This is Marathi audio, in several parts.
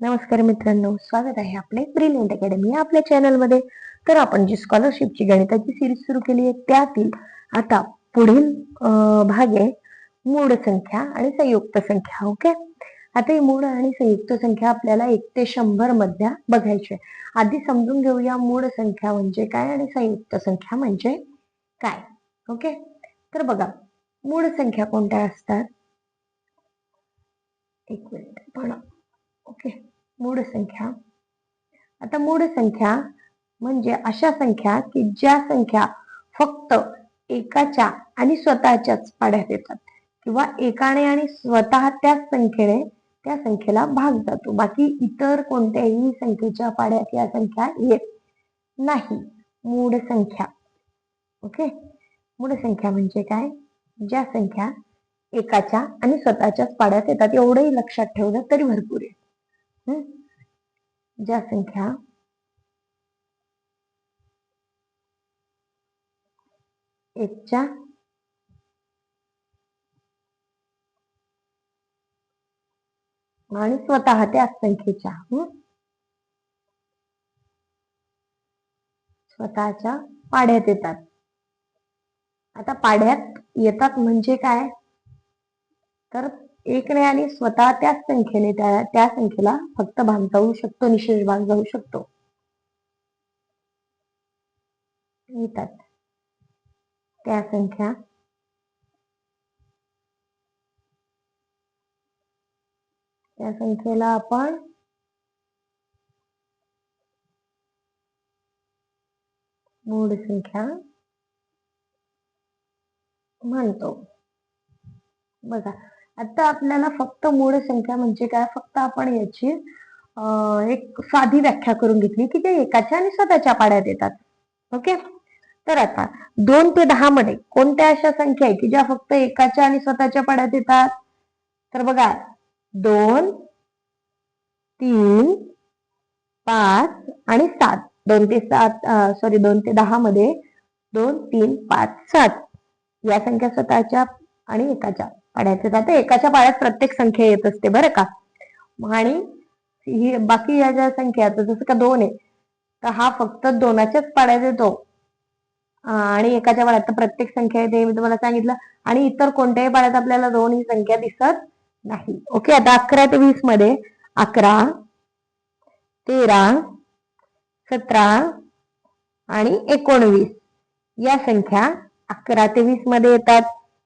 नमस्कार मित्रांनो स्वागत आहे आपले ब्रिलियंट अकॅडमी या आपल्या चॅनलमध्ये तर आपण जी स्कॉलरशिपची गणिताची सिरीज सुरू केली आहे त्यातील आता पुढील भाग आहे मूळ संख्या आणि संयुक्त संख्या ओके आता ही मूळ आणि संयुक्त संख्या आपल्याला एक ते शंभर मधल्या बघायची आहे. आधी समजून घेऊया मूळ संख्या म्हणजे काय आणि संयुक्त संख्या म्हणजे काय ओके तर बघा मूळ संख्या कोणत्या असतात? एक मिनिट पण ओके. मूळ संख्या. आता मूळ संख्या म्हणजे अशा संख्या की ज्या संख्या फक्त एकाच्या आणि स्वतःच्याच पाड्यात येतात. किंवा एकाने आणि स्वतः त्याच संख्येने त्या संख्येला भाग जातो. बाकी इतर कोणत्याही संख्येच्या पाड्यात या संख्या येत नाही. मूळ संख्या. ओके? मूळ संख्या म्हणजे काय? ज्या संख्या एकाच्या आणि स्वतःच्याच पाड्यात येतात एवढंही लक्षात ठेवलं तरी भरपूर आहे. ज्या संख्या एकच्या आणि स्वतः त्याच संख्येच्या स्वतःच्या पाड्यात येतात. आता पाड्यात येतात म्हणजे काय? तर एकने आणि स्वतः त्याच संख्येने त्या त्या संख्येला फक्त भाग जाऊ शकतो निशेष भाग जाऊ शकतो. येतात. त्या संख्या. त्या संख्येला आपण मूळ संख्या म्हणतो. बघा आता आपल्याला फक्त मूळ संख्या म्हणजे काय? फक्त आपण याची एक साधी व्याख्या करून घेतली की ते एकाच्या आणि स्वतःच्या पाड्यात येतात. ओके? तर आता दोन ते दहा मध्ये कोणत्या अशा संख्या आहे की ज्या फक्त एकाच्या आणि स्वतःच्या पाड्यात येतात? तर बघा दोन तीन पाच आणि सात. दोन ते सात सॉरी दोन ते दहा मध्ये दोन तीन पाच सात. या संख्या स्वतःच्या आणि एकाच्या. पाण्याच्या येतात एकाच्या पाड्यात प्रत्येक संख्या येत असते बरं का. आणि ही बाकी या ज्या संख्या जसं का दोन आहे तर हा फक्त दोनाच्याच पाड्यात येतो. आणि एकाच्या पाड्यात तर प्रत्येक संख्या येते मी तुम्हाला सांगितलं. आणि इतर कोणत्याही पाड्यात आपल्याला दोन ही संख्या दिसत नाही. ओके आता अकरा ते वीसमध्ये अकरा तेरा सतरा आणि एकोणवीस या संख्या अकरा ते वीसमध्ये येतात.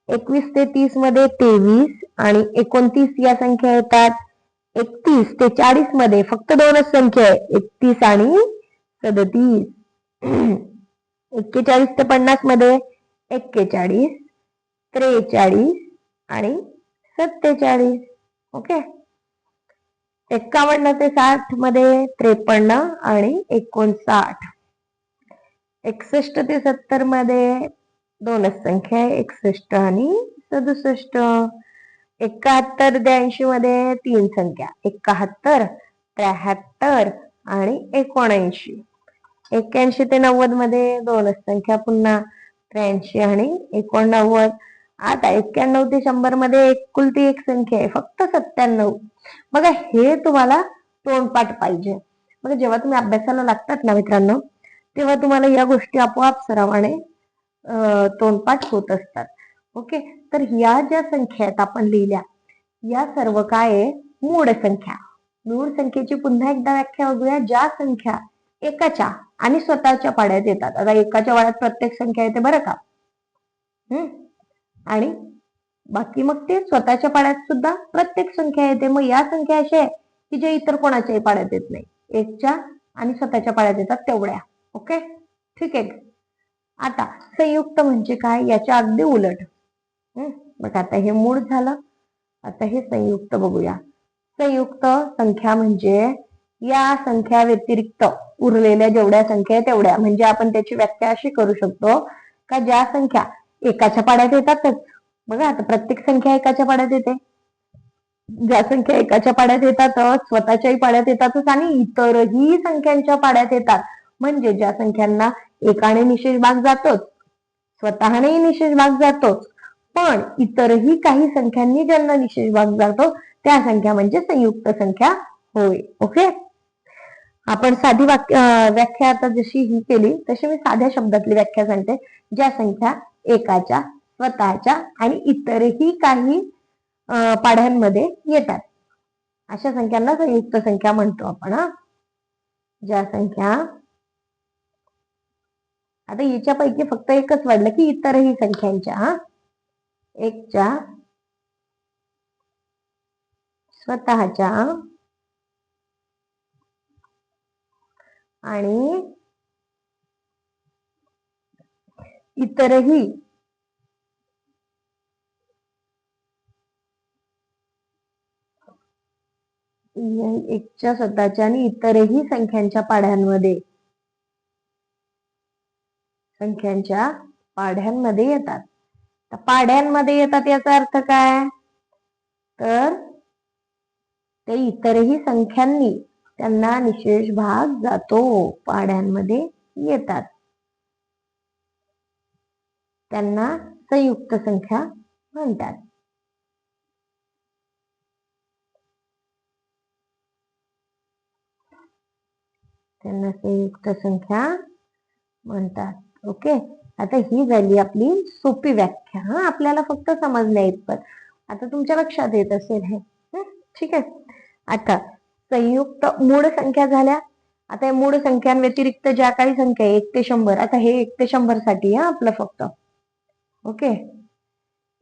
एकवीस ते तीसमध्ये तेवीस आणि एकोणतीस या संख्या येतात. एकतीस ते चाळीसमध्ये फक्त दोनच संख्या आहे. एकतीस आणि सदतीस. एक्केचाळीस ते पन्नासमध्ये एक्केचाळीस त्रेचाळीस आणि सत्तेचाळीस. ओके? एक्कावन्न ते साठमध्ये त्रेपन्न आणि एकोणसाठ. एकसष्ट ते सत्तरमध्ये दोनच संख्या आहे. एकसष्ट आणि सदुसष्ट. एकाहत्तर ब्याऐंशी मध्ये तीन संख्या. एकाहत्तर त्र्याहत्तर आणि एकोणऐंशी. एक्क्याऐंशी ते नव्वदमध्ये दोनच संख्या पुन्हा त्र्याऐंशी आणि एकोणनव्वद. आता एक्क्याण्णव ते शंभरमध्ये एकुलती एक संख्या आहे. फक्त सत्त्याण्णव. बघा हे तुम्हाला तोंडपाठ पाहिजे. बघा जेव्हा तुम्ही अभ्यासाला लागतात ना मित्रांनो तेव्हा तुम्हाला या गोष्टी आपोआप सरावाने तोंडपाठ होत असतात. ओके? तर या ज्या संख्या आहेत आपण लिहिल्या या सर्व काय आहे? मूळ संख्या. मूळ संख्येची पुन्हा एकदा व्याख्या बघूया. ज्या संख्या एकाच्या आणि स्वतःच्या पाड्यात येतात. आता एकाच्या वाड्यात प्रत्येक संख्या येते बरं का? हम्म आणि बाकी मग ते स्वतःच्या पाड्यात सुद्धा प्रत्येक संख्या येते. मग या संख्या अशा आहे की जे इतर कोणाच्याही पाड्यात येत नाही. एकच्या आणि स्वतःच्या पाड्यात येतात तेवढ्या. ओके? ठीक आहे. आता संयुक्त म्हणजे काय? याच्या अगदी उलट. हम्म, बघा आता हे मूळ झालं. आता हे संयुक्त बघूया. संयुक्त संख्या म्हणजे या संख्या व्यतिरिक्त उरलेल्या जेवढ्या संख्या आहे तेवढ्या. म्हणजे आपण त्याची व्याख्या अशी करू शकतो का ज्या संख्या एकाच्या पाड्यात येतातच. बघा आता प्रत्येक संख्या एकाच्या पाड्यात येते. ज्या संख्या एकाच्या पाड्यात येतातच स्वतःच्याही पाड्यात येतातच आणि इतरही संख्यांच्या पाड्यात येतात. म्हणजे ज्या संख्यांना एकाने निशेष भाग जातोच स्वतःनेही निशेष भाग जातोच पण इतरही काही संख्यांनी ज्यांना निशेष भाग जातो त्या संख्या म्हणजे संयुक्त संख्या होय ओके आपण साधी वाक्य व्याख्या आता जशी ही केली तशी मी साध्या शब्दातली व्याख्या सांगते ज्या संख्या एकाच्या स्वतःच्या आणि इतरही काही पाढ्यांमध्ये येतात. अशा संख्यांना संयुक्त संख्या म्हणतो आपण ज्या संख्या आता याच्यापैकी फक्त एकच वाढलं की इतरही संख्यांच्या हा? एकच्या स्वतःच्या आणि इतरही एकच्या स्वतःच्या आणि इतरही संख्यांच्या पाढ्यांमध्ये संख्यांच्या पाढ्यांमध्ये येतात. तर पाढ्यांमध्ये येतात याचा अर्थ काय? तर ते इतरही संख्यांनी त्यांना निशेष भाग जातो. पाढ्यांमध्ये येतात. त्यांना संयुक्त संख्या म्हणतात. त्यांना संयुक्त संख्या म्हणतात. ओके? आता ही झाली आपली सोपी व्याख्या. हा आपल्याला फक्त समजण्या इतपत आता तुमच्या लक्षात येत असेल हे. ठीक आहे? आता संयुक्त मूळ संख्या झाल्या. आता या मूळ संख्यांव्यतिरिक्त ज्या काही संख्या आहे, एक ते शंभर. आता हे एक ते शंभरसाठी हा आपलं फक्त. ओके?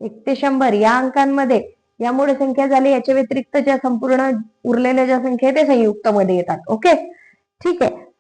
एक ते शंभर. या अंकांमध्ये या मूळ संख्या झाल्या याच्या व्यतिरिक्त ज्या संपूर्ण उरलेल्या ज्या संख्या आहे ते संयुक्त मध्ये येतात. ओके? ठीक आहे.